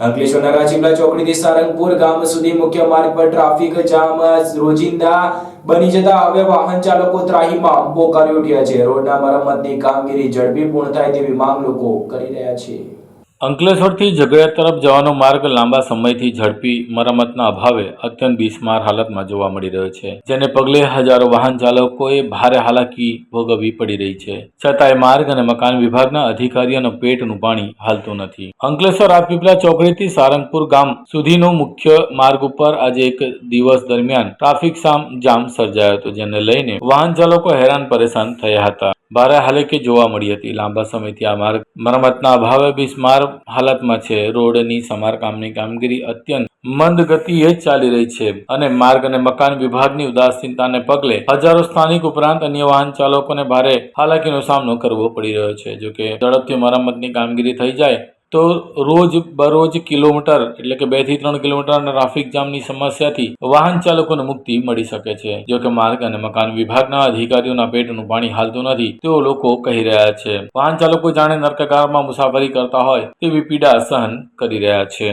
અંકલેશ્વરના રાજપીપળા ચોકડીથી સારંગપુર ગામ સુધી મુખ્ય માર્ગ પર ટ્રાફિક જામ. રોજિંદા બની જતા હવે વાહન ચાલકો ત્રાહીમાં પોકારી ઉઠ્યા છે. રોડના મરમ્મતની કામગીરી ઝડપી પૂર્ણ થાય તેવી માંગ લોકો કરી રહ્યા છે. અંકલેશ્વરથી ઝઘડિયા તરફ જવાનો માર્ગ લાંબા સમયથી ઝડપી મરામતના અભાવે અત્યંત બિસ્માર હાલતમાં જોવા મળી રહ્યો છે, જેને પગલે હજારો વાહન ચાલકોએ ભારે હાલાકી ભોગવવી પડી રહી છે. છતાંય માર્ગ અને મકાન વિભાગના અધિકારીઓનું પેટનું પાણી હાલતું નથી. અંકલેશ્વર રાજપીપળા ચોકડીથી સારંગપુર ગામ સુધીનો મુખ્ય માર્ગ ઉપર આજે એક દિવસ દરમિયાન ટ્રાફિક જામ સર્જાયો હતો, જેને લઈને વાહન ચાલકો હેરાન પરેશાન થયા હતા. ભારે હાલકી જોવા મળી હતી. લાંબા સમયથી આ માર્ગ મરમ્મતના અભાવે બિસ્માર હાલતમાં છે. રોડની સમારકામની કામગીરી અત્યંત મંદ ગતિએ જ ચાલી રહી છે અને માર્ગ અને મકાન વિભાગની ઉદાસીનતાને પગલે હજારો સ્થાનિક ઉપરાંત અન્ય વાહન ચાલકોને ભારે હાલાકીનો સામનો કરવો પડી રહ્યો છે. જોકે ઝડપથી મરમ્મતની કામગીરી થઈ જાય તો રોજ બરોજ કિલોમીટર, એટલે કે બેથી ત્રણ કિલોમીટરના ટ્રાફિક જામની સમસ્યાથી વાહન ચાલકોને મુક્તિ મળી શકે છે. જો કે માર્ગ અને મકાન વિભાગના અધિકારીઓના પેટનું પાણી હાલતું નથી, તેઓ લોકો કહી રહ્યા છે. વાહન ચાલકો જાણે નર્કકારમાં મુસાફરી કરતા હોય તેવી પીડા સહન કરી રહ્યા છે.